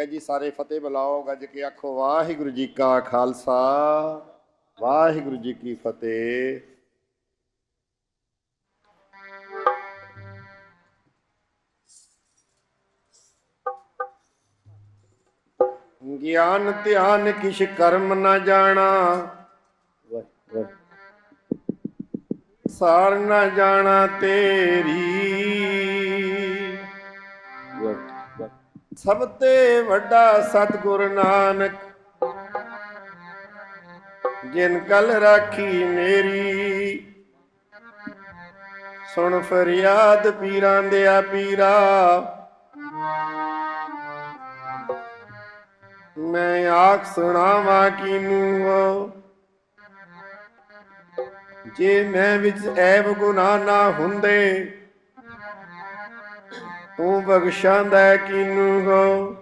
ਸੰਗਤ ਜੀ, ਸਾਰੇ ਫਤਿਹ ਬੁਲਾਓ, ਗੱਜ ਕੇ ਆਖੋ, ਵਾਹਿਗੁਰੂ ਜੀ ਕਾ ਖਾਲਸਾ, ਵਾਹਿਗੁਰੂ ਜੀ ਕੀ ਫਤਿਹ। ਗਿਆਨ ਧਿਆਨ ਕਿਛ ਕਰਮ ਨਾ ਜਾਣਾ। ਸਾਰ ਨਾ ਜਾਣਾ ਤੇਰੀ। ਸਭ ਤੇ ਵੱਡਾ ਸਤਿਗੁਰ ਨਾਨਕ, ਜਿਨ ਕਲ ਰਾਖੀ ਮੇਰੀ। ਸੁਣ ਫਰਿਆਦ ਪੀਰਾਂ ਦੇ ਆ ਪੀਰਾ, ਮੈਂ ਆਖ ਸੁਣਾਵਾਂ ਕੀਨੂੰ ਹੋ ਜੇ ਮੈਂ ਵਿੱਚ ਐਬ ਗੁਨਾਹ ਨਾ ਹੁੰਦੇ ਤੂੰ ਬਖਸ਼ਾਂਦਾ ਕਿਨੂੰ ਹੋ।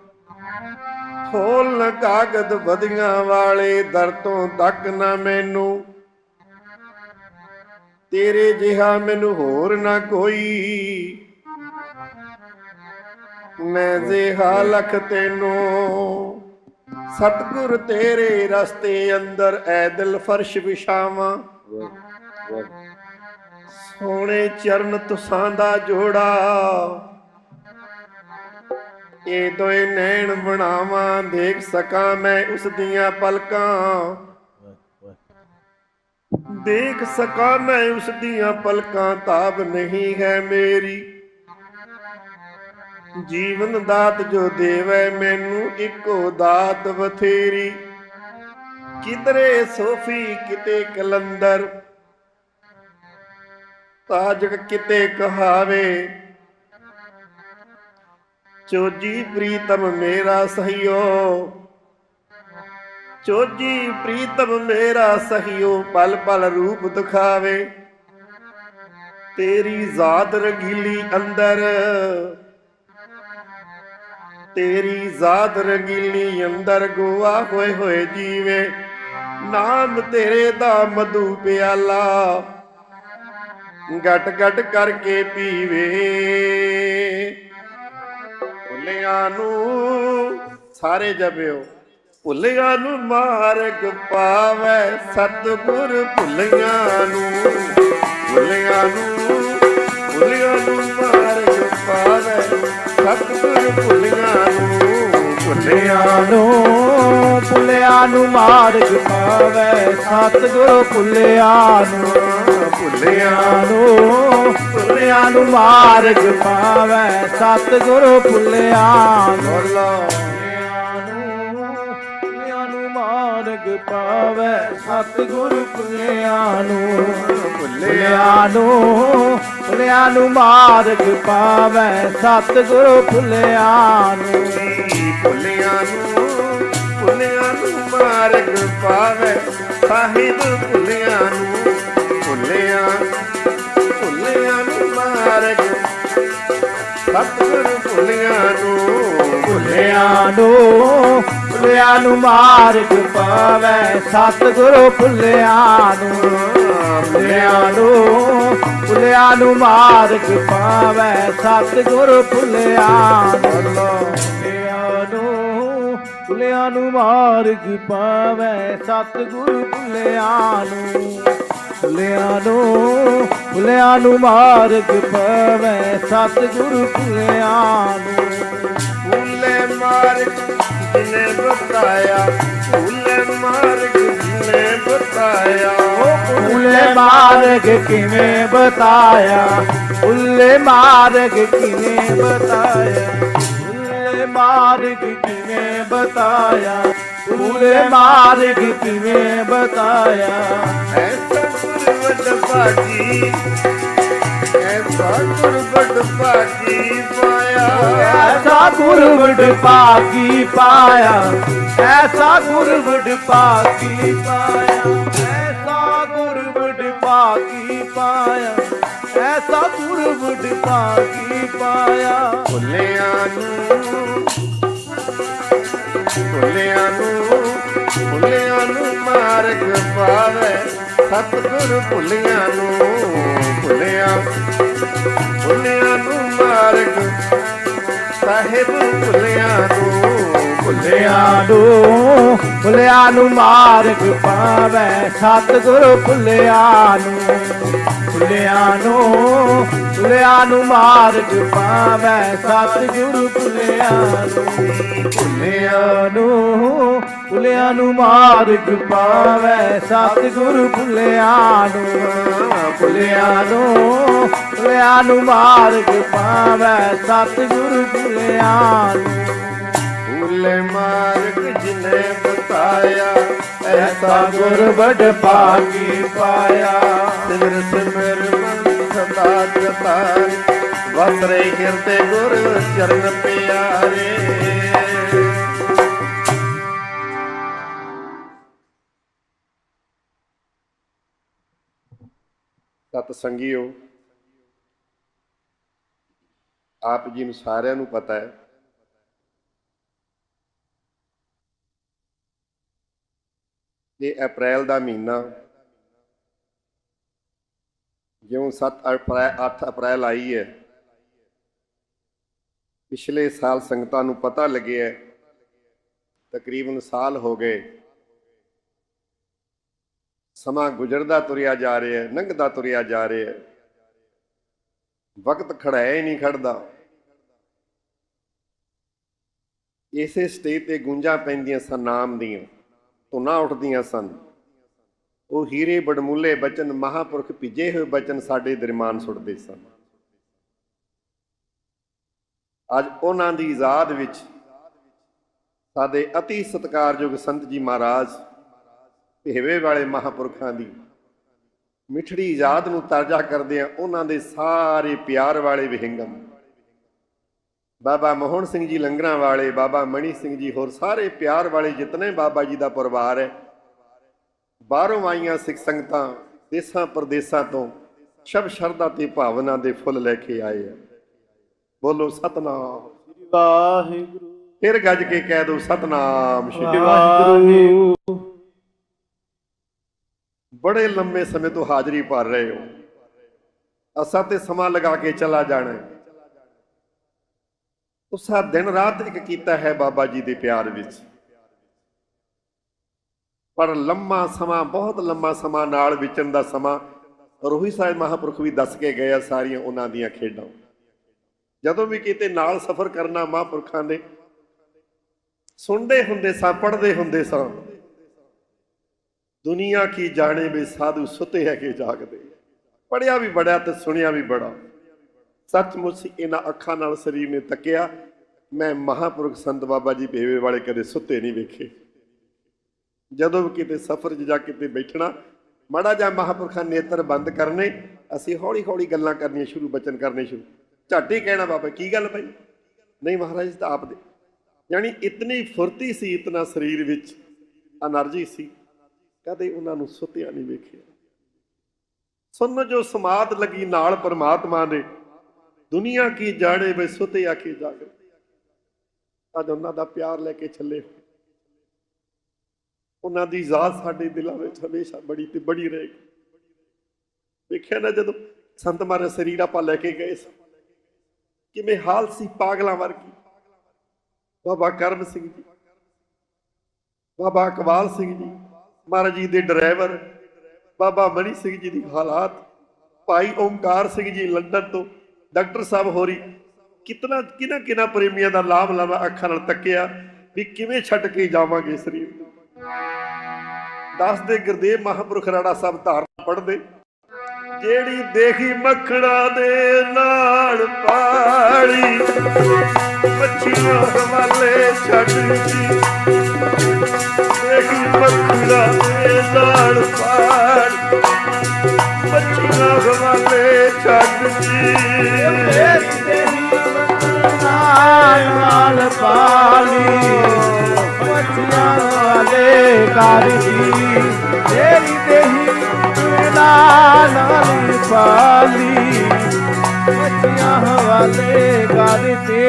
ਖੋਲ ਕਾਗਦ ਵਧੀਆਂ ਵਾਲੇ ਦਰ ਤੋਂ ਤੱਕ ਨਾ ਮੈਨੂੰ। ਤੇਰੇ ਜਿਹਾ ਮੈਨੂੰ ਹੋਰ ਨਾ ਕੋਈ। ਮੈਂ ਜਿਹਾ ਲਖ ਤੈਨੂੰ। ਸਤਗੁਰ ਤੇਰੇ ਰਸਤੇ ਅੰਦਰ ਐ ਦਿਲ ਫਰਸ਼ ਵਿਛਾਵਾਂ। ਸੋਹਣੇ ਚਰਨ ਤੁਸਾਂ ਦਾ ਜੋੜਾ। ਇਹ ਦੋਏ ਨੈਣ ਬਣਾਵਾਂ, ਦੇਖ ਸਕਾਂ ਮੈਂ ਉਸ ਦੀਆਂ ਪਲਕਾਂ। ਦੇਖ ਸਕਾਂ ਮੈਂ ਉਸ ਦੀਆਂ ਪਲਕਾਂ, ਤਾਬ ਨਹੀਂ ਹੈ ਮੇਰੀ। ਜੀਵਨ ਦਾਤ ਜੋ ਦੇਵੈ, ਮੈਨੂੰ ਇੱਕੋ ਦਾਤ ਬਥੇਰੀ। ਕਿਧਰੇ ਸੋਫੀ, ਕਿਤੇ ਕਲੰਦਰ। ਤਾਜਕ ਕਿਤੇ ਕਹਾਵੇ ਚੋਜੀ ਪ੍ਰੀਤਮ ਮੇਰਾ ਸਹਿਓ। ਚੋਜੀ ਪ੍ਰੀਤਮ ਮੇਰਾ ਸਹਿਓ, ਪਲ ਪਲ ਰੂਪ ਦਿਖਾਵੇ। ਤੇਰੀ ਜ਼ਾਤ ਰੰਗੀਲੀ ਅੰਦਰ, ਤੇਰੀ ਜ਼ਾਤ ਰੰਗੀਲੀ ਅੰਦਰ ਗੋਆ ਹੋਏ ਹੋਏ ਜੀਵੇ। ਨਾਮ ਤੇਰੇ ਦਾ ਮਧੂ ਪਿਆਲਾ, ਗਟ ਗਟ ਕਰਕੇ ਪੀਵੇ। ਭੁੱਲਿਆਂ ਨੂੰ ਸਾਰੇ ਜਪਿਓ। ਭੁੱਲਿਆਂ ਨੂੰ ਮਾਰਗ ਪਾਵੇ ਸਤਿਗੁਰ ਭੁੱਲਿਆਂ ਨੂੰ। ਭੁੱਲਿਆਂ ਨੂੰ ਭੁੱਲਿਆਂ ਨੂੰ ਮਾਰਗ ਪਾਵੇ ਸਤਿਗੁਰ ਭੁੱਲਿਆਂ ਨੂੰ। ਭੁੱਲਿਆਂ ਨੂੰ ਪੁੱਲਿਆਂ ਨੂੰ ਮਾਰਗ ਪਾਵੇ, ਸਤਿਗੁਰ ਪੁੱਲਿਆਂ ਨੂੰ ਭੁੱਲਿਆਂ ਨੂੰ, ਪੁੱਲਿਆਂ ਨੂੰ ਮਾਰਗ ਪਾਵੇ, ਸਤਿਗੁਰ ਪੁੱਲਿਆਂ ਨੂੰ। ਮਾਰਗ ਪਾਵੇ ਸਤਿਗੁਰ ਪੁੱਲਿਆਂ ਨੂੰ। ਪੁੱਲਿਆਂ ਨੂੰ। ਪੁੱਲਿਆਂ ਨੂੰ ਮਾਰਗ ਪਾਵੇ ਸਤਿਗੁਰ ਪੁੱਲਿਆਂ ਨੂੰ। ਭੁੱਲਿਆਂ ਨੂੰ ਭੁੱਲਿਆਂ ਨੂੰ ਮਾਰਗ ਪਾਵੇ ਸਾਹਿਬ ਭੁੱਲਿਆਂ ਨੂੰ। ਭੁੱਲਿਆਂ ਭੁੱਲਿਆਂ ਨੂੰ ਮਾਰਗ ਸਤਿਗੁਰ ਭੁੱਲਿਆਂ ਨੂੰ। ਭੁੱਲਿਆਂ ਨੂੰ ਭੁੱਲਿਆਂ ਨੂੰ ਮਾਰਗ ਪਾਵੇ ਸਤਿਗੁਰੂ ਭੁੱਲਿਆਂ ਨੂੰ ਭੁੱਲਿਆਂ ਨੂੰ ਭੁੱਲਿਆਂ ਨੂੰ ਮਾਰਗ ਪਾਵੇ ਸਤਿਗੁਰੂ ਭੁੱਲਿਆਂ ਨੂੰ ਭੁੱਲਿਆਂ ਨੂੰ ਨੂੰ ਮਾਰਗ ਪਾਵੇ ਸਤਿਗੁਰੂ ਭੁੱਲਿਆਂ ਨੂੰ ਭੁੱਲਿਆਂ ਨੂੰ ਭੁੱਲਿਆਂ ਨੂੰ ਮਾਰਗ ਪਾਵੇ ਸਤਿਗੁਰੂ ਭੁੱਲਿਆਂ ਨੂੰ ਜਿਨੇ ਬਤਾਇਆ ਭੁੱਲੇ ਮਾਰਗ ਜਿਨੇ ਬਤਾਇਆ ਉੱਲੇ ਮਾਰਗ ਕਿਵੇਂ ਬਤਾਇਆ ਉੱਲੇ ਮਾਰਗ ਕਿਵੇਂ ਬਤਾਇਆ ਉੱਲੇ ਮਾਰਗ ਕਿਵੇਂ ਬਤਾਇਆ ਉੱਲੇ ਮਾਰਗ ਕਿਵੇਂ ਬਤਾਇਆ ਐਸਾ ਗੁਰਵਡ ਭਾਗੀ ਐਸਾ ਗੁਰਵਡ ਭਾਗੀ ਪਾਇਆ। ਐਸਾ ਗੁਰਵਡ ਪਾਗੀ ਪਾਇਆ ਐਸਾ ਗੁਰਵਡ ਪਾਗੀ ਪਾਇਆ ਐਸਾ ਗੁਰਵਡ ਪਾਗੀ ਪਾਇਆ ਐਸਾ ਗੁਰਵਡ ਪਾਗੀ ਪਾਇਆ। ਭੁੱਲਿਆਂ ਨੂੰ ਭੁੱਲਿਆਂ ਨੂੰ ਭੁੱਲਿਆਂ ਨੂੰ ਮਾਰਗ ਪਾਵੇ ਸਤਿਗੁਰ ਭੁੱਲਿਆਂ ਨੂੰ। ਸਾਹਿਬ ਭੁੱਲਿਆ ਨੂੰ, ਭੁੱਲਿਆਂ ਨੂੰ ਭੁੱਲਿਆਂ ਨੂੰ ਮਾਰਗ ਪਾਵੇ। ਸਤਿਗੁਰ ਭੁੱਲਿਆਂ ਨੂੰ, ਭੁੱਲਿਆ ਨੂੰ, ਭੁੱਲਿਆਂ ਨੂੰ ਮਾਰਗ ਪਾਵੇ। ਸਤਿਗੁਰੂ ਭੁੱਲਿਆ ਨੂੰ ਭੁੱਲਿਆ ਨੂੰ, ਭੁੱਲਿਆਂ ਨੂੰ ਮਾਰਗ ਪਾਵੇ। ਸਤਿਗੁਰੂ ਭੁੱਲਿਆ ਨੂੰ ਭੁੱਲਿਆ ਨੂੰ ਭੁੱਲਿਆਂ ਨੂੰ ਮਾਰਗ ਪਾਵੇ ਸਤਿਗੁਰ ਭੁੱਲਿਆਂ ਨੂੰ। ਭੁੱਲੇ ਮਾਰਗ ਜਿਨੇ ਬਤਾਇਆ, ਐਸਾ ਗੁਰ ਵਡ ਭਾਗੀ ਪਾਇਆ। ਸਿਮਰ ਸਿਮਰ ਮਨ ਸਦਾ ਕਰਤਾਰ ਵਸਰੇ ਹਿਰਦੇ ਗੁਰ ਚਰਨ ਪਿਆਰੇ। ਸਤ ਸੰਗੀਓ ਆਪ ਜੀ ਨੂੰ ਸਾਰਿਆਂ ਨੂੰ ਪਤਾ ਹੈ। ਇਹ ਅਪ੍ਰੈਲ ਦਾ ਮਹੀਨਾ। ਜਿਉਂ 7 ਅਪ੍ਰੈਲ 8 ਅਪ੍ਰੈਲ ਆਈ ਹੈ। ਪਿਛਲੇ ਸਾਲ ਸੰਗਤਾਂ ਨੂੰ ਪਤਾ ਲੱਗਿਆ ਤਕਰੀਬਨ ਸਾਲ ਹੋ ਗਏ। ਸਮਾਂ ਗੁਜ਼ਰਦਾ ਤੁਰਿਆ ਜਾ ਰਿਹਾ ਹੈ, ਲੰਘਦਾ ਤੁਰਿਆ ਜਾ ਰਿਹਾ ਹੈ। ਵਕਤ ਖੜਾਇਆ ਹੀ ਨਹੀਂ ਖੜਦਾ। ਇਸੇ ਸਟੇਜ ਤੇ ਗੁੰਜਾਂ ਪੈਂਦੀਆਂ ਸਨ, ਨਾਮ ਦੀਆਂ, ਧੁਨਾਂ ਉੱਠਦੀਆਂ ਸਨ। ਉਹ ਹੀਰੇ ਬੜਮੁੱਲੇ ਬਚਨ, ਮਹਾਪੁਰਖ ਭਿੱਜੇ ਹੋਏ ਬਚਨ ਸਾਡੇ ਦਰਮਾਨ ਸੁੱਟਦੇ ਸਨ। ਅੱਜ ਉਹਨਾਂ ਦੀ ਯਾਦ ਵਿੱਚ ਸਾਡੇ ਅਤੀ ਸਤਿਕਾਰਯੋਗ ਸੰਤ ਜੀ ਮਹਾਰਾਜ, ਭੇਵੇ ਵਾਲੇ ਮਹਾਪੁਰਖਾਂ ਦੀ ਮਿਠੜੀ ਯਾਦ ਨੂੰ ਤਾਜ਼ਾ ਕਰਦੇ ਆ ਉਹਨਾਂ ਦੇ ਸਾਰੇ ਪਿਆਰ ਵਾਲੇ ਵਿਹੰਗਮ। ਬਾਬਾ ਮੋਹਨ ਸਿੰਘ ਜੀ ਲੰਗਰਾਂ ਵਾਲੇ ਬਾਬਾ ਮਣੀ ਸਿੰਘ ਜੀ ਹੋਰ ਸਾਰੇ ਪਿਆਰ ਵਾਲੇ ਜਿਤਨੇ ਬਾਬਾ ਜੀ ਦਾ ਪਰਿਵਾਰ ਹੈ ਬਾਹਰੋਂ ਆਈਆਂ ਸਿੱਖ ਸੰਗਤਾਂ ਦੇਸਾਂ ਪ੍ਰਦੇਸਾਂ ਤੋਂ ਸ਼ਬ ਸ਼ਰਧਾ ਤੇ ਭਾਵਨਾ ਦੇ ਫੁੱਲ ਲੈ ਕੇ ਆਏ ਆ। ਬੋਲੋ ਸਤਨਾਮ। ਵਾਹਿਗੁਰੂ। ਫਿਰ ਗੱਜ ਕੇ ਕਹਿ ਦੋ ਸਤਨਾਮ ਸ਼੍ਰੀ ਵਾਹਿਗੁਰੂ। ਬੜੇ ਲੰਮੇ ਸਮੇਂ ਤੋਂ ਹਾਜ਼ਰੀ ਭਰ ਰਹੇ ਹੋ। ਅਸਾਂ ਤੇ ਸਮਾਂ ਲਗਾ ਕੇ ਚਲਾ ਜਾਣਾ ਹੈ। ਉਸਾ ਦਿਨ ਰਾਤ ਇੱਕ ਕੀਤਾ ਹੈ ਬਾਬਾ ਜੀ ਦੇ ਪਿਆਰ ਵਿੱਚ। ਪਰ ਲੰਮਾ ਸਮਾਂ, ਬਹੁਤ ਲੰਮਾ ਸਮਾਂ ਨਾਲ ਵਿਚਰਨ ਦਾ ਸਮਾਂ ਰੋਹੀ ਸਾਹਿਬ ਮਹਾਪੁਰਖ ਵੀ ਦੱਸ ਕੇ ਗਏ ਆ ਸਾਰੀਆਂ ਉਹਨਾਂ ਦੀਆਂ ਖੇਡਾਂ। ਜਦੋਂ ਵੀ ਕਿਤੇ ਨਾਲ ਸਫ਼ਰ ਕਰਨਾ ਮਹਾਪੁਰਖਾਂ ਦੇ, ਸੁਣਦੇ ਹੁੰਦੇ ਸਾਂ, ਪੜ੍ਹਦੇ ਹੁੰਦੇ ਸਾਂ ਦੁਨੀਆ ਕੀ ਜਾਣੇ ਬੇ ਸਾਧੂ ਸੁਤੇ ਹੈਗੇ ਜਾਗਦੇ ਪੜਿਆ ਵੀ ਬੜਾ ਤੇ ਸੁਣਿਆ ਵੀ ਬੜਾ। ਸੱਚਮੁੱਚ ਇਹਨਾਂ ਅੱਖਾਂ ਨਾਲ ਸਰੀਰ ਨੇ ਤੱਕਿਆ। ਮੈਂ ਮਹਾਪੁਰਖ ਸੰਤ ਬਾਬਾ ਜੀ ਬੇਵੇ ਵਾਲੇ ਕਦੇ ਸੁੱਤੇ ਨਹੀਂ ਵੇਖੇ। ਜਦੋਂ ਵੀ ਕਿਤੇ ਸਫ਼ਰ 'ਚ ਜਾ ਕਿਤੇ ਬੈਠਣਾ, ਮੜਾ ਜਾਂ ਮਹਾਪੁਰਖਾਂ ਨੇਤਰ ਬੰਦ ਕਰਨੇ, ਅਸੀਂ ਹੌਲੀ ਹੌਲੀ ਗੱਲਾਂ ਕਰਨੀਆਂ ਸ਼ੁਰੂ, ਬਚਨ ਕਰਨੇ ਸ਼ੁਰੂ। ਝੱਟ ਹੀ ਕਹਿਣਾ ਬਾਬਾ, ਕੀ ਗੱਲ ਭਾਈ ਨਹੀਂ ਮਹਾਰਾਜ ਤਾਂ ਆਪ ਦੇ। ਯਾਨੀ ਇਤਨੀ ਫੁਰਤੀ ਸੀ, ਇਤਨਾ ਸਰੀਰ ਵਿੱਚ એનર્ਜੀ ਸੀ। ਕਦੇ ਉਹਨਾਂ ਨੂੰ ਸੁੱਤਿਆ ਨਹੀਂ ਵੇਖਿਆ। ਸੁਣ ਜੋ ਸਮਾਦ ਲੱਗੀ ਨਾਲ ਪਰਮਾਤਮਾ ਦੇ। ਦੁਨੀਆ ਕੀ ਜਾਣੇ ਵੇ ਸੁਤੇ ਆਖੇ ਜਾਗ। ਅੱਜ ਉਹਨਾਂ ਦਾ ਪਿਆਰ ਲੈ ਕੇ ਚੱਲੇ ਉਹਨਾਂ ਦੀ ਜ਼ਾਤ ਸਾਡੇ ਦਿਲਾਂ ਵਿੱਚ ਹਮੇਸ਼ਾ ਬੜੀ ਤੇ ਬੜੀ ਰਹੇਗੀ। ਵੇਖਿਆ ਨਾ ਜਦੋਂ ਸੰਤ ਮਾਰੇ ਸਰੀਰ ਆਪਾਂ ਲੈ ਕੇ ਗਏ ਸੀ। ਕਿਵੇਂ ਹਾਲ ਸੀ ਪਾਗਲਾਂ ਵਰਗੀ। ਬਾਬਾ ਕਰਮ ਸਿੰਘ ਜੀ, ਬਾਬਾ ਇਕਬਾਲ ਸਿੰਘ ਜੀ ਮਹਾਰਾਜ ਜੀ ਦੇ ਡਰਾਈਵਰ, ਬਾਬਾ ਮਨੀ ਸਿੰਘ ਜੀ ਦੀ ਹਾਲਾਤ, ਭਾਈ ਓਮਕਾਰ ਸਿੰਘ ਜੀ ਲੰਡਨ ਤੋਂ, ਡਾਕਟਰ ਸਾਹਿਬ ਹੋਰੀ, ਕਿਤਨਾ ਕਿਨਾ ਕਿਨਾ ਪ੍ਰੇਮੀਆਂ ਦਾ ਲਾਭ ਲਾਵਾ ਅੱਖਾਂ ਨਾਲ ਤੱਕਿਆ ਵੀ ਕਿਵੇਂ ਛੱਡ ਕੇ ਜਾਵਾਂਗੇ ਸਰੀਰ ਨੂੰ ਦੱਸਦੇ ਗੁਰਦੇਵ ਮਹਾਪੁਰਖ ਰਾੜਾ ਸਾਹਿਬ ਧਾਰਨ ਪੜਦੇ ਜਿਹੜੀ ਦੇਖੀ ਮੱਖਣਾ ਦੇ ਨਾਲ ਪਾਲੀ ਮੱਛੀਆਂ ਹਵਾਲੇ ਛੱਡ ਦੀ ਦੇਖੀ ਮੱਖਣਾ ਦੇ ਨਾਲ ਪਾਲੀ। ਮੱਛੀਆਂ ਹਵਾਲੇ ਛੱਡ ਦੀ ਤੇਰੀ ਤੇਰੀ ਨਾਲ ਪਾਲੀ। ਬੱਚਿਆਂ ਵਾਲੇ ਕਰਦੀ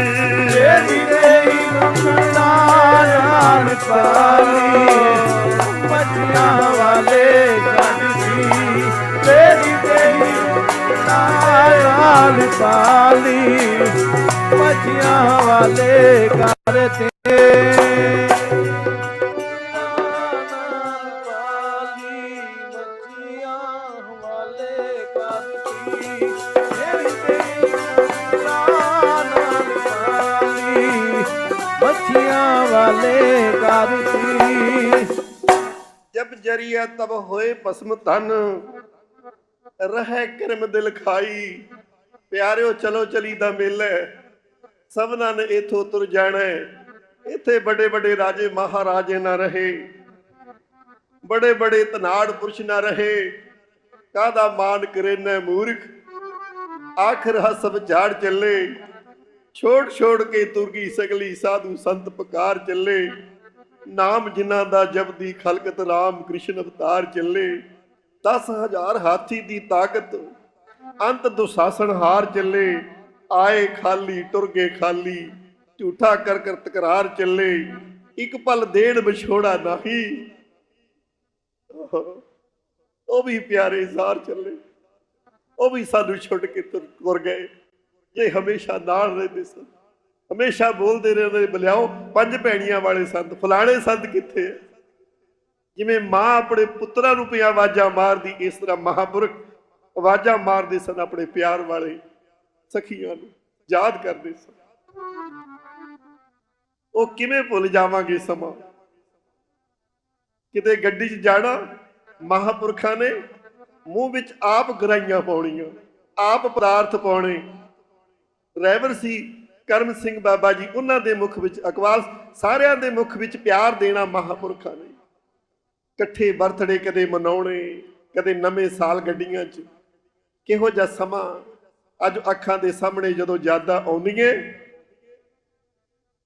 ਨਾਲ ਪਾਲੀ। ਬੱਚਿਆਂ ਵਾਲੇ ਕਰਦੀ ਤੇਰੀ ਦੇਹੀ ਨਾਲ ਪਾਲੀ। ਬੱਚਿਆਂ ਵਾਲੇ ਕਰਤੇ ਬੱਚਿਆਂ ਜਰੀਆ ਤਬ ਹੋਏ ਭਸਮ ਤਨ ਰਹਿ ਕਰਮ ਦਿਲ ਖਾਈ। ਪਿਆਰਿਓ, ਚਲੋ ਚਲੀ ਦਾ ਮੇਲਾ। ਸਭਨਾਂ ਨੇ ਇਥੋਂ ਤੁਰ ਜਾਣਾ। ਇੱਥੇ ਵੱਡੇ ਵੱਡੇ ਰਾਜੇ ਮਹਾਰਾਜੇ ਨਾ ਰਹੇ। ਬੜੇ ਬੜੇ ਤਨਾੜ ਪੁਰਸ਼ ਨਾ ਰਹੇ। ਕਾਦਾ ਮਾਨ ਕਰੇ ਨਾ ਮੂਰਖ? ਆਖਰ ਹਸਬ ਝਾੜ ਚੱਲੇ। ਛੋੜ ਛੋੜ ਕੇ ਤੁਰਗੀ ਸਗਲੀ ਸਾਧੂ ਸੰਤ ਪਕਾਰ ਚੱਲੇ। ਨਾਮ ਜਿਨ੍ਹਾਂ ਦਾ ਜਪਦੀ ਖਲਕਤ ਰਾਮ ਕ੍ਰਿਸ਼ਨ ਅਵਤਾਰ ਚੱਲੇ 10000 ਹਾਥੀ ਦੀ ਤਾਕਤ, ਅੰਤ ਦੁਸ਼ਾਸਨ ਹਾਰ ਚੱਲੇ, ਆਏ ਖਾਲੀ, ਟੁਰ ਗਏ ਖਾਲੀ, ਝੂਠਾ ਕਰ ਕਰ ਤਕਰਾਰ ਚੱਲੇ, ਇੱਕ ਪਲ ਦੇਣ ਵਿਛੋੜਾ ਨਹੀਂ। ਉਹ ਵੀ ਪਿਆਰੇ ਜ਼ਾਰ ਚੱਲੇ, ਉਹ ਵੀ ਸਾਨੂੰ ਛੁੱਟ ਕੇ ਤੁਰ ਤੁਰ ਗਏ, ਜੇ ਹਮੇਸ਼ਾ ਨਾਲ ਰਹਿੰਦੇ ਸਨ। ਹਮੇਸ਼ਾ ਬੋਲਦੇ ਰਹਿੰਦੇ ਬਲਿਆਓ, ਪੰਜ ਭੈਣੀਆਂ ਵਾਲੇ ਸੰਤ, ਫਲਾਣੇ ਸੰਤ ਕਿੱਥੇ ਹੈ ਜਿਵੇਂ ਮਾਂ ਆਪਣੇ ਪੁੱਤਰਾਂ ਨੂੰ ਪਿਆ ਆਵਾਜ਼ਾਂ ਮਾਰਦੀ, ਇਸ ਤਰ੍ਹਾਂ ਮਹਾਪੁਰਖ ਆਵਾਜ਼ਾਂ ਮਾਰਦੇ ਸਨ ਆਪਣੇ ਪਿਆਰ ਵਾਲੇ ਸਖੀਆਂ ਨੂੰ, ਯਾਦ ਕਰਦੇ ਸਨ। ਉਹ ਕਿਵੇਂ ਭੁੱਲ ਜਾਵਾਂਗੇ ਸਮਾਂ? ਕਿਤੇ ਗੱਡੀ 'ਚ ਜਾਣਾ, ਮਹਾਪੁਰਖਾਂ ਨੇ ਮੂੰਹ ਵਿੱਚ ਆਪ ਗਰਾਈਆਂ ਪਾਉਣੀਆਂ, ਆਪ ਪ੍ਰਾਰਥ ਪਾਉਣੇ। ਡਰਾਈਵਰ ਸੀ ਕਰਮ ਸਿੰਘ ਬਾਬਾ ਜੀ, ਉਹਨਾਂ ਦੇ ਮੁਖ ਵਿੱਚ ਅਕਵਾਲ, ਸਾਰਿਆਂ ਦੇ ਮੁਖ ਵਿੱਚ ਪਿਆਰ ਦੇਣਾ ਮਹਾਪੁਰਖਾਂ ਨੇ। ਇਕੱਠੇ ਬਰਥਡੇ ਕਦੇ ਮਨਾਉਣੇ, ਕਦੇ ਨਵੇਂ ਸਾਲ ਗੱਡੀਆਂ 'ਚ। ਕਿਹੋ ਜਿਹਾ ਸਮਾਂ, ਅੱਜ ਅੱਖਾਂ ਦੇ ਸਾਹਮਣੇ ਜਦੋਂ ਯਾਦਾਂ ਆਉਂਦੀਆਂ।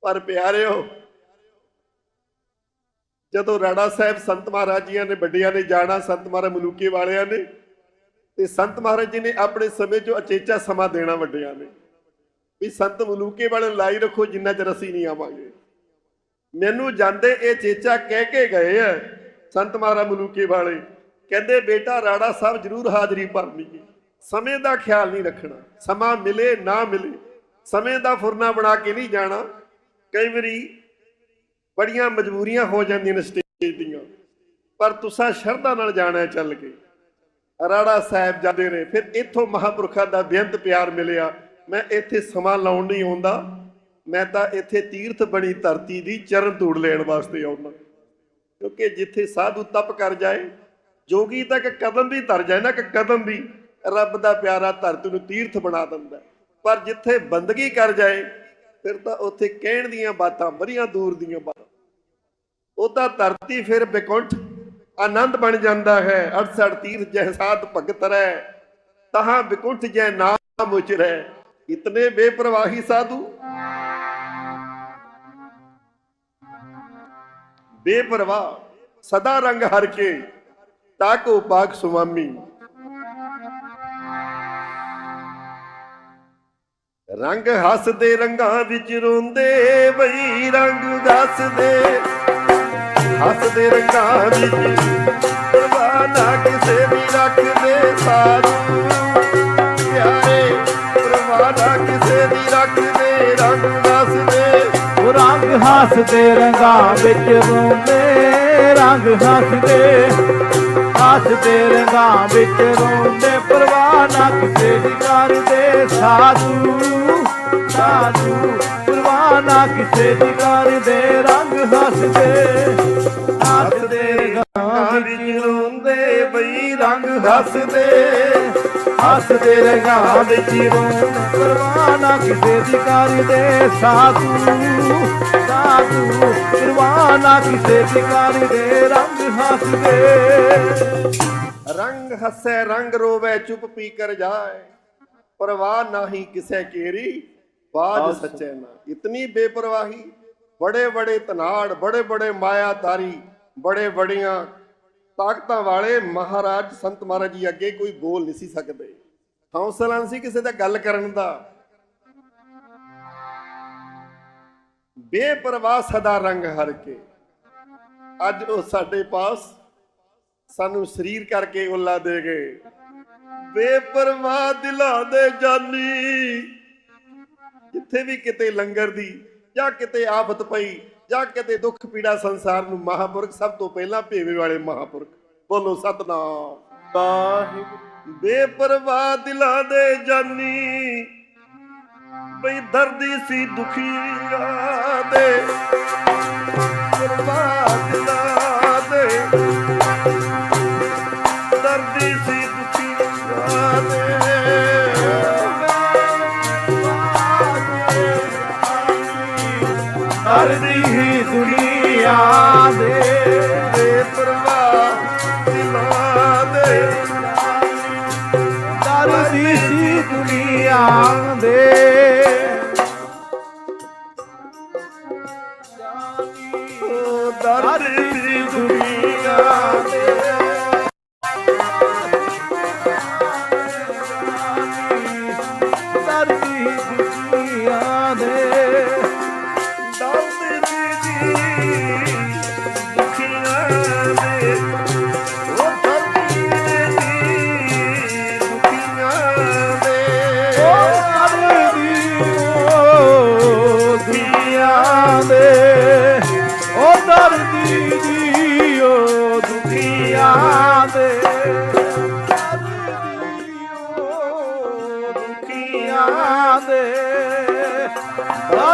ਪਰ ਪਿਆਰਿਓ, ਜਦੋਂ ਰਾੜਾ ਸਾਹਿਬ ਸੰਤ ਮਹਾਰਾਜ ਜੀਆਂ ਨੇ ਵੱਡਿਆਂ ਨੇ ਜਾਣਾ ਸੰਤ ਮਹਾਰਾਜ ਮਲੂਕੇ ਵਾਲਿਆਂ ਨੇ, ਤੇ ਸੰਤ ਮਹਾਰਾਜ ਜੀ ਨੇ ਆਪਣੇ ਸਮੇਂ 'ਚੋਂ ਅਚੇਚਾ ਸਮਾਂ ਦੇਣਾ ਵੱਡਿਆਂ ਨੇ। ਵੀ ਸੰਤ ਮਲੂਕੇ ਵਾਲੇ ਲਾਈ ਰੱਖੋ, ਜਿੰਨਾ ਚਿਰ ਅਸੀਂ ਨਹੀਂ ਆਵਾਂਗੇ। ਮੈਨੂੰ ਜਾਂਦੇ ਇਹ ਚੇਚਾ ਕਹਿ ਕੇ ਗਏ ਆ, ਸੰਤ ਮਹਾਰਾਜ ਮਲੂਕੇ ਵਾਲੇ, ਕਹਿੰਦੇ, ਬੇਟਾ, ਰਾੜਾ ਸਾਹਿਬ ਜ਼ਰੂਰ ਹਾਜ਼ਰੀ ਭਰਨੀ ਹੈ ਸਮੇਂ ਦਾ ਖਿਆਲ ਨਹੀਂ ਰੱਖਣਾ। ਸਮਾਂ ਮਿਲੇ, ਨਾ ਮਿਲੇ। ਸਮੇਂ ਦਾ ਫੁਰਨਾ ਬਣਾ ਕੇ ਨਹੀਂ ਜਾਣਾ। ਕਈ ਵਾਰੀ ਬੜੀਆਂ ਮਜਬੂਰੀਆਂ ਹੋ ਜਾਂਦੀਆਂ ਨੇ ਸਟੇਜ ਦੀਆਂ। ਪਰ ਤੁਸਾਂ ਸ਼ਰਧਾ ਨਾਲ ਜਾਣਾ ਚੱਲ ਕੇ। ਰਾੜਾ ਸਾਹਿਬ ਜਾਂਦੇ ਨੇ ਫਿਰ ਇੱਥੋਂ ਮਹਾਪੁਰਖਾਂ ਦਾ ਬੇਅੰਤ ਪਿਆਰ ਮਿਲਿਆ। ਮੈਂ ਇੱਥੇ ਸਮਾਂ ਲਾਉਣ ਨਹੀਂ ਆਉਂਦਾ। ਮੈਂ ਤਾਂ ਇੱਥੇ ਤੀਰਥ ਬਣੀ ਧਰਤੀ ਦੀ ਚਰਨ ਧੂੜ ਲੈਣ ਵਾਸਤੇ ਆਉਂਦਾ। ਕਿਉਂਕਿ ਜਿੱਥੇ ਸਾਧੂ ਤਪ ਕਰ ਜਾਏ, ਜੋਗੀ ਤਾਂ ਤੱਕ ਕਦਮ ਵੀ ਧਰ ਜਾਏ ਨਾ ਕਿ ਕਦਮ ਵੀ ਰੱਬ ਦਾ ਪਿਆਰਾ ਧਰਤੀ ਨੂੰ ਤੀਰਥ ਬਣਾ ਦਿੰਦਾ। ਪਰ ਜਿੱਥੇ ਬੰਦਗੀ ਕਰ ਜਾਏ, ਫਿਰ ਤਾਂ ਉੱਥੇ ਕਹਿਣ ਦੀਆਂ ਬਾਤਾਂ ਬੜੀਆਂ ਦੂਰ ਦੀਆਂ ਬਾਤਾਂ। ਉਹ ਤਾਂ ਧਰਤੀ ਫਿਰ ਬਿਕੁੰਠ ਆਨੰਦ ਬਣ ਜਾਂਦਾ ਹੈ। 68 ਤੀਰਥ ਜਹ ਸਾਧ ਭਗਤ ਰਹਿ, ਤਹਾਂ ਬਿਕੁੰਠ ਜੈ ਨਾਮ ਉਚਰੈ ਇਤਨੇ ਬੇਪਰਵਾਹੀ ਸਾਧੂ ਬੇਪਰਵਾਹ ਸਦਾ ਰੰਗ ਹਰ ਕੇ ਤਾਕੋ ਪਾਕ ਸੁਆਮੀ ਰੰਗ ਹੱਸਦੇ ਰੰਗਾਂ ਵਿੱਚ ਰੋਂਦੇ ਬਈ ਰੰਗ ਹੱਸਦੇ ਹੱਸਦੇ ਰੰਗਾਂ ਵਿੱਚ ਪਰਵਾਹ ਨਾ ਕਿਸੇ ਵੀ ਰੱਖਦੇ ਸਾਧੂ ਹੱਸਦੇ ਰੰਗ ਹੱਸਦੇ ਰੰਗਾਂ ਵਿੱਚ ਰੋਂਦੇ, ਰੰਗ ਹੱਸਦੇ ਹੱਸਦੇ ਰੰਗਾਂ ਵਿੱਚ ਰੋਂਦੇ। ਪਰਵਾਹ ਨਾ ਕਿਸੇ ਦੀ ਕਰਦੇ, ਸਾਧੂ ਸਾਧੂ। ਪਰਵਾਹ ਨਾ ਕਿਸੇ ਦੀ ਕਰਦੇ, ਰੰਗ ਹੱਸਦੇ ਹੱਸਦੇ ਰੰਗਾਂ ਵਿੱਚ ਰੋਂਦੇ। ਬਈ ਰੰਗ ਹੱਸਦੇ। ਹੱਸਦੇ ਰੰਗਾਂ ਵਿੱਚ ਰੋਣ ਪਰਵਾਹ ਨਾ ਕਿਸੇ ਦੀ ਕਰਦੇ ਸਾਧੂ। ਸਾਧੂ ਪਰਵਾਹ ਨਾ ਕਿਸੇ ਦੀ ਕਰਦੇ ਰੰਗ ਹੱਸਦੇ। ਰੰਗ ਹੱਸੈ ਰੰਗ ਰੋਵੇ ਚੁੱਪ ਪੀ ਕਰ ਜਾਏ। ਪਰਵਾਹ ਨਾਹੀ ਕਿਸੈ ਕੇਰੀ ਬਾਜ ਸੱਚੇ ਨਾ। ਇਤਨੀ ਬੇਪਰਵਾਹੀ ਬੜੇ ਬੜੇ ਤਨਾੜ ਬੜੇ ਬੜੇ ਮਾਇਆਦਾਰੀ ਬੜੇ ਬੜੀਆਂ ਤਾਕਤਾਂ ਵਾਲੇ ਮਹਾਰਾਜ, ਸੰਤ ਮਹਾਰਾਜ ਜੀ ਅੱਗੇ ਕੋਈ ਬੋਲ ਨਹੀਂ ਸੀ ਸਕਦੇ। ਹੌਸਲਾ ਨਹੀਂ ਸੀ ਕਿਸੇ ਦਾ ਗੱਲ ਕਰਨ ਦਾ। ਬੇਪਰਵਾਹ ਸਦਾ ਰੰਗ ਹਰ ਕੇ। ਅੱਜ ਉਹ ਸਾਡੇ ਪਾਸ ਸਾਨੂੰ ਸਰੀਰ ਕਰਕੇ ਉੱਲਾ ਦੇ ਗਏ। ਬੇਪਰਵਾਹ ਦਿਲਾਂ ਦੇ ਜਾਨੀ। ਜਿੱਥੇ ਵੀ ਕਿਤੇ ਲੰਗਰ ਦੀ ਜਾਂ ਕਿਤੇ ਆਫਤ ਪਈ ਜਾਂ ਕਿਤੇ ਦੁੱਖ ਪੀੜਾ ਸੰਸਾਰ ਨੂੰ ਮਹਾਪੁਰਖ ਸਭ ਤੋਂ ਪਹਿਲਾਂ ਭੇਵੇ ਵਾਲੇ ਮਹਾਪੁਰਖ। ਬੋਲੋ ਸਤਨਾਮ। ਵਾਹਿਗੁਰੂ। ਬੇਪਰਵਾਹ ਦਿਲਾਂ ਦੇ ਜਾਨੀ ਬਈ ਦਰਦੀ ਸੀ ਦੁਖੀਆਂ ਦੇ। ਪਰਵਾਹ ਦਿਲਾਂ ਦੇ ਦਰਦੀ ਸੀ ਦੁਖੀਆਂ ਦੇ। ਦੁਨੀਆ ਦੇ ਬੇਪਰਵਾਹ ਦਿਲਾਂ ਦੇ। ਕਰਦੀ ਸੀ ਦੁਨੀਆ ਦੇ।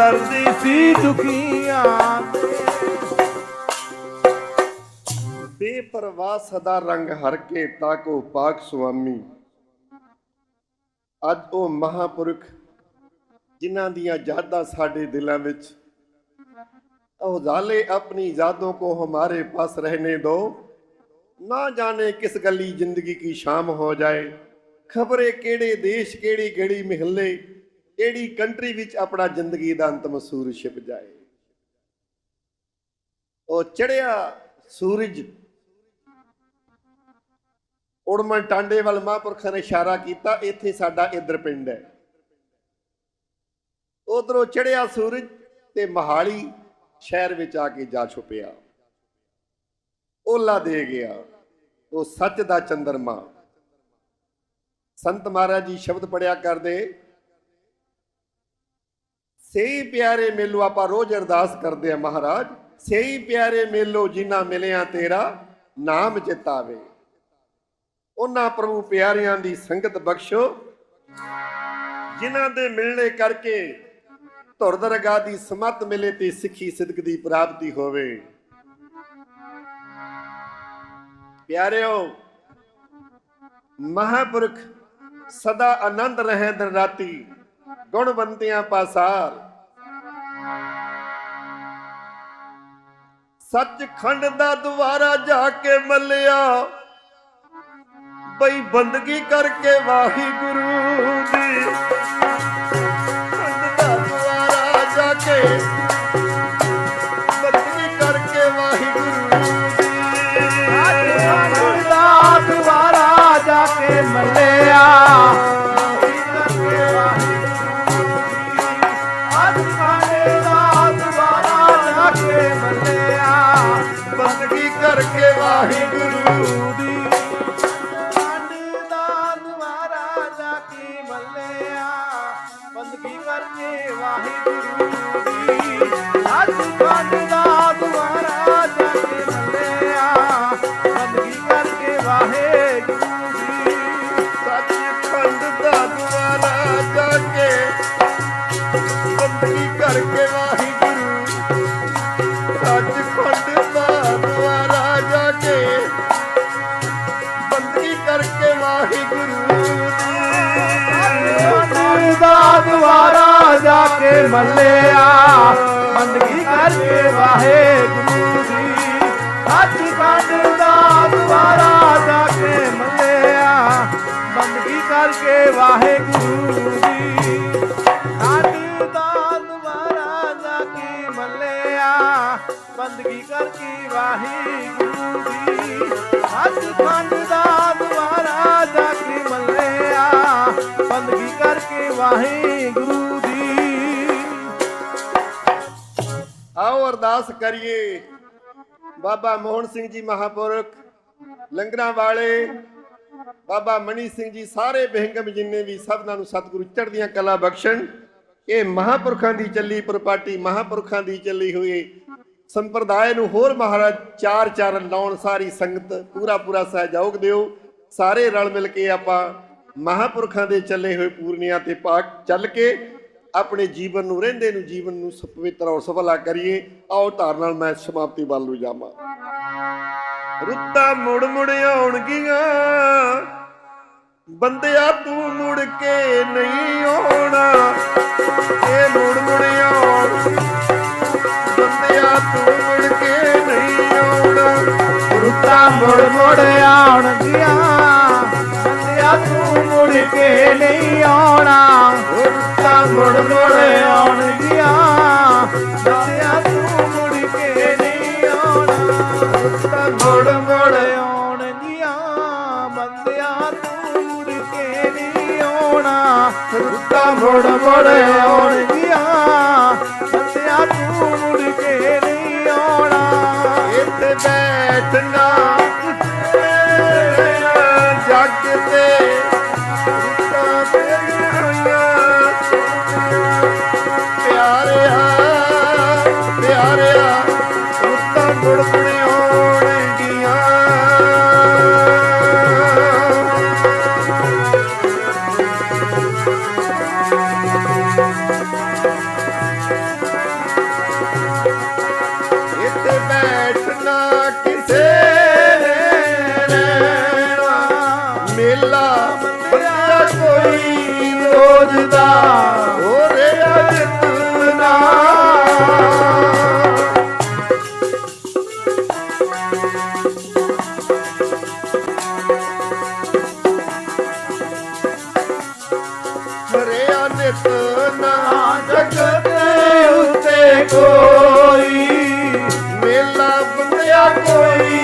ਤਰਦੀ ਸੀ ਦੁਖੀਆਂ। ਬੇਪਰਵਾਹ ਸਦਾ ਰੰਗ ਹਰ ਕੇ ਤਾਕੋ ਪਾਕ ਸੁਆਮੀ। ਅੱਜ ਉਹ ਮਹਾਪੁਰਖ, ਜਿਨ੍ਹਾਂ ਦੀਆਂ ਜਾਦਾਂ ਸਾਡੇ ਦਿਲਾਂ ਵਿੱਚ, ਉਹ ਜ਼ਾਲੇ ਆਪਣੀ ਯਾਦੋਂ ਕੋ ਹਮਾਰੇ ਪਾਸ ਰਹਿਣੇ ਦੋ। ਨਾ ਜਾਣੇ ਕਿਸ ਗੱਲੀ ਜ਼ਿੰਦਗੀ ਕੀ ਸ਼ਾਮ ਹੋ ਜਾਏ। ਖਬਰੇ ਕਿਹੜੇ ਦੇਸ਼ ਕਿਹੜੀ ਗੜੀ ਮਹੱਲੇ ਕਿਹੜੀ ਕੰਟਰੀ ਵਿੱਚ ਆਪਣਾ ਜ਼ਿੰਦਗੀ ਦਾ ਅੰਤਮ ਸੂਰਜ ਛਿਪ ਜਾਏ? ਉਹ ਚੜਿਆ ਸੂਰਜ। ਉੜਮਣ ਟਾਂਡੇ ਵੱਲ ਮਹਾਂਪੁਰਖਾਂ ਨੇ ਇਸ਼ਾਰਾ ਕੀਤਾ, ਇੱਥੇ ਸਾਡਾ ਇੱਧਰ ਪਿੰਡ ਹੈ। ਉਧਰੋਂ ਚੜਿਆ ਸੂਰਜ ਤੇ ਮਹਾਲੀ ਸ਼ਹਿਰ ਵਿੱਚ ਆ ਕੇ ਜਾ ਛੁਪਿਆ। ਓਲਾ ਦੇ ਗਿਆ। ਉਹ ਸੱਚ ਦਾ ਚੰਦਰਮਾ। ਸੰਤ ਮਹਾਰਾਜ ਜੀ ਸ਼ਬਦ ਪੜਿਆ ਕਰਦੇ ਸਹੀ ਪਿਆਰੇ ਮੇਲੋ ਆਪਾਂ ਰੋਜ਼ ਅਰਦਾਸ ਕਰਦੇ ਆ ਮਹਾਰਾਜ, ਸਹੀ ਪਿਆਰੇ ਮੇਲੋ ਜਿਨ੍ਹਾਂ ਮਿਲਿਆ ਤੇਰਾ, ਨਾਮ ਚਿਤਾਵੇ ਉਹਨਾਂ ਪ੍ਰਭੂ ਪਿਆਰਿਆਂ ਦੀ ਸੰਗਤ ਬਖਸ਼ੋ, ਜਿਨ੍ਹਾਂ ਦੇ ਮਿਲਣੇ ਕਰਕੇ ਧੁਰ ਦਰਗਾਹ ਦੀ ਸਮਤ ਮਿਲੇ ਤੇ ਸਿੱਖੀ ਸਿਦਕ ਦੀ ਪ੍ਰਾਪਤੀ ਹੋਵੇ। ਪਿਆਰਿਓ, ਮਹਾਪੁਰਖ ਸਦਾ ਆਨੰਦ ਰਹੇ ਦਿਨ ਰਾਤੀ। ਗੁਣਵੰਤਿਆਂ ਪਾਸਾਰ ਸੱਚਖੰਡ ਦਾ ਦੁਆਰਾ ਜਾ ਕੇ ਮੱਲਿਆ। ਬਈ ਬੰਦਗੀ ਕਰਕੇ ਵਾਹਿਗੁਰੂ ਦੀ ਖੰਡ ਦਾ ਦੁਆਰਾ ਜਾ ਕੇ ਕਰਕੇ ਵਾਹਿਗੁਰੂ। ਮੱਲਿਆ। ਬੰਦਗੀ ਕਰਕੇ ਵਾਹਿਗੁਰੂ ਦੀ ਸੱਚ ਕੰਨ ਦਾ ਦੁਆਰਾ ਜਾ ਕੇ ਮੱਲਿਆ। ਬੰਦਗੀ ਕਰਕੇ ਵਾਹਿਗੁਰੂ ਦੀ ਕੰਨ ਦਾ ਦੁਆਰਾ ਜਾ ਕੇ ਮੱਲਿਆ। ਬੰਦਗੀ ਕਰਕੇ ਵਾਹਿਗੁਰੂ ਦੀ ਸੱਚ ਕੰਨ ਦਾ ਦੁਆਰਾ ਜਾ ਕੇ ਮੱਲਿਆ। ਬੰਦਗੀ ਕਰਕੇ ਵਾਹਿਗੁਰੂ ਅਰਦਾਸ ਕਰੀਏ। ਬਾਬਾ ਮੋਹਨ ਸਿੰਘ ਜੀ ਮਹਾਪੁਰਖ, ਲੰਗਰਾਂ ਵਾਲੇ, ਬਾਬਾ ਮਣੀ ਸਿੰਘ ਜੀ ਸਾਰੇ ਬਹਿੰਗਮ ਜਿੰਨੇ ਵੀ ਸਭਨਾਂ ਨੂੰ ਸਤਿਗੁਰੂ ਚੜ੍ਹਦੀਆਂ ਕਲਾ ਬਖਸ਼ਣ, ਇਹ ਮਹਾਪੁਰਖਾਂ ਦੀ ਚੱਲੀ ਪ੍ਰਪਾਟੀ, ਮਹਾਪੁਰਖਾਂ ਦੀ ਚੱਲੀ ਹੋਈ ਸੰਪਰਦਾਇ ਨੂੰ ਹੋਰ ਮਹਾਰਾਜ ਚਾਰ ਚਾਰ ਲਾਉਣ ਸਾਰੀ ਸੰਗਤ ਪੂਰਾ ਪੂਰਾ ਸਹਿਯੋਗ ਦਿਓ। ਸਾਰੇ ਰਲ ਮਿਲ ਕੇ ਆਪਾਂ ਮਹਾਪੁਰਖਾਂ ਦੇ ਚੱਲੇ ਹੋਏ ਪੂਰਨਿਆਂ ਤੇ ਪਾਕ ਚੱਲ ਕੇ ਆਪਣੇ ਜੀਵਨ ਨੂੰ, ਰਹਿੰਦੇ ਨੂੰ, ਜੀਵਨ ਨੂੰ ਸ- ਪਵਿੱਤਰ ਔਰ ਸਫਲਾ ਕਰੀਏ। ਆਓ ਧਾਰ ਨਾਲ ਮੈਂ ਸਮਾਪਤੀ ਵੱਲ ਨੂੰ ਜਾਵਾਂ। ਰੁੱਤਾਂ ਮੁੜ ਮੁੜ ਆਉਣਗੀਆਂ। ਬੰਦਿਆ ਤੂੰ ਮੁੜ ਕੇ ਨਹੀਂ ਆਉਣਾ। ਇਹ ਮੁੜ ਮੁੜ ਆਉਣ। ਬੰਦਿਆ ਤੂੰ ਮੁੜ ਕੇ ਨਹੀਂ ਆਉਣਾ। ਰੁੱਤਾਂ ਮੁੜ ਮੁੜ ਆਉਣਗੀਆਂ। ਤੂੰ ਮੁੜ ਕੇ ਨਹੀਂ ਆਉਣਾ। ਰੁੱਤਾਂ ਮੁੜ ਮੁੜ ਆਉਣ ਗਿਆ। ਬੰਦਿਆ ਤੂੰ ਮੁੜ ਕੇ ਨਹੀਂ ਆਉਣਾ। ਰੁੱਤਾਂ ਮੁੜ ਮੁੜ ਆਉਣਗੀਆਂ ਬੰਦਿਆ ਤੂੰ ਮੁੜ ਕੇ ਨਹੀਂ ਆਉਣਾ। ਰੁੱਤਾਂ ਮੁੜ ਮੁੜ ਆਉਣਗੀਆਂ ਬੰਦਿਆ ਤੂੰ ਮੁੜ ਕੇ ਨਹੀਂ ਆਉਣਾ। ਇੱਥੇ ਬੈਠਣਾ ਜੱਗ ਜਗਤ ਉੱਤੇ ਕੋਈ ਮੇਲਾ ਬੰਦਿਆ ਕੋਈ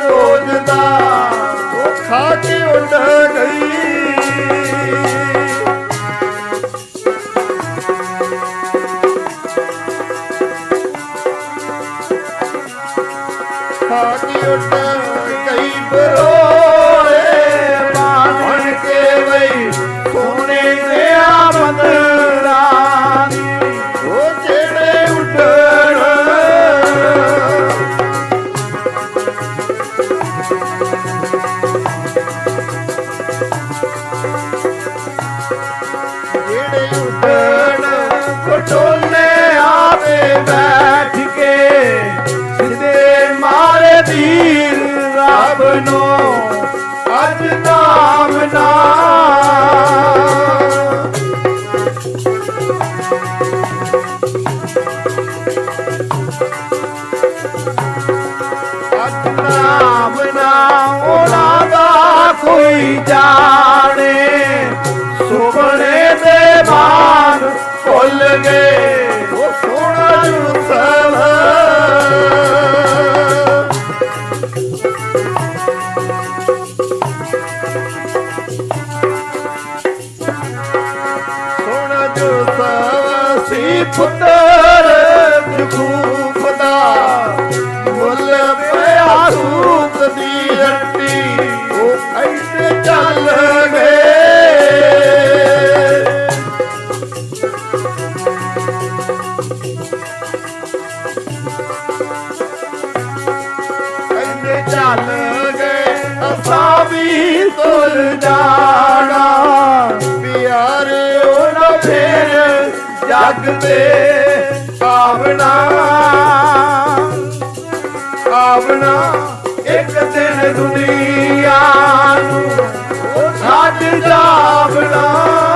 ਰੋਜ਼ ਦਾ ਖਾ ਕੇ ਉੱਡ ਗਈ ਖਾ ਕੇ ਉੱਡ ਜਾਣੇ। ਸੁਪਨੇ ਦੇ ਬਾਗ ਭੁੱਲ ਗਏ। ਪੁੱਤਰ ਜਖੂਫ ਦਾ ਮੁੱਲ ਪਿਆ ਸੂਤ ਦੀ ਹੱਟੀ ਉਹ ਐਸੇ ਚੱਲ ਗਏ। ਕੰਨੇ ਚੱਲ ਗਏ, ਅਸਾਂ ਵੀ ਤੁਰ ਜਾਣਾ। ਜੱਗ ਤੇ ਆਵਣਾ ਆਵਣਾ ਇੱਕ ਦਿਨ ਦੁਨੀਆ ਨੂੰ ਉਹ ਜਾਵੜਾ